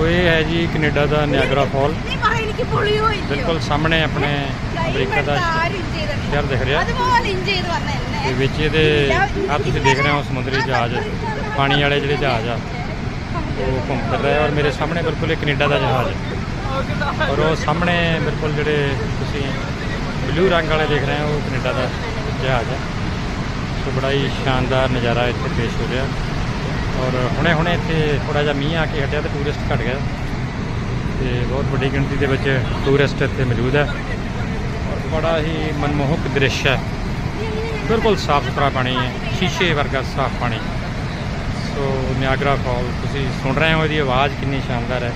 ਸੋ ਇਹ ਹੈ ਜੀ ਕੈਨੇਡਾ ਦਾ ਨਿਆਗਰਾ ਫਾਲ। ਬਿਲਕੁਲ ਸਾਹਮਣੇ ਆਪਣੇ ਅਮਰੀਕਾ ਦਾ ਸ਼ਹਿਰ ਦਿਖ ਰਿਹਾ। ਤੇ ਵਿੱਚ ਇਹਦੇ ਆ ਤੁਸੀਂ ਦੇਖ ਰਹੇ ਹੋ ਸਮੁੰਦਰੀ ਜਹਾਜ਼। ਪਾਣੀ ਵਾਲੇ ਜਿਹੜੇ ਜਹਾਜ਼ ਆ ਉਹ ਘੁੰਮ ਫਿਰ ਰਿਹਾ ਔਰ ਮੇਰੇ ਸਾਹਮਣੇ ਬਿਲਕੁਲ ਇਹ ਕੈਨੇਡਾ ਦਾ ਜਹਾਜ਼ ਹੈ ਔਰ ਉਹ ਸਾਹਮਣੇ ਬਿਲਕੁਲ ਜਿਹੜੇ ਤੁਸੀਂ ਬਲੂ ਰੰਗ ਵਾਲੇ ਦੇਖ ਰਹੇ ਹੋ ਉਹ ਕੈਨੇਡਾ ਦਾ ਜਹਾਜ਼ ਆ। ਸੋ ਬੜਾ ਹੀ ਸ਼ਾਨਦਾਰ ਨਜ਼ਾਰਾ ਇੱਥੇ ਪੇਸ਼ ਹੋ ਰਿਹਾ। ਔਰ ਹੁਣੇ ਹੁਣੇ ਇੱਥੇ ਥੋੜਾ ਜਿਹਾ ਮੀਂਹ ਆ ਕੇ ਹਟਿਆ ਤੇ ਟੂਰਿਸਟ ਘਟ ਗਿਆ। ਤੇ ਬਹੁਤ ਵੱਡੀ ਗਿਣਤੀ ਦੇ ਵਿੱਚ ਟੂਰਿਸਟ ਇੱਥੇ ਮੌਜੂਦ ਹੈ। ਔਰ ਬੜਾ ਹੀ ਮਨਮੋਹਕ ਦ੍ਰਿਸ਼ ਹੈ। ਬਿਲਕੁਲ ਸਾਫ਼ ਸੁਥਰਾ ਪਾਣੀ ਹੈ, ਸ਼ੀਸ਼ੇ ਵਰਗਾ ਸਾਫ਼ ਪਾਣੀ। ਸੋ ਨਿਆਗਰਾ ਫਾਲ, ਤੁਸੀਂ ਸੁਣ ਰਹੇ ਹੋ ਇਹਦੀ ਆਵਾਜ਼ ਕਿੰਨੀ ਸ਼ਾਨਦਾਰ ਹੈ।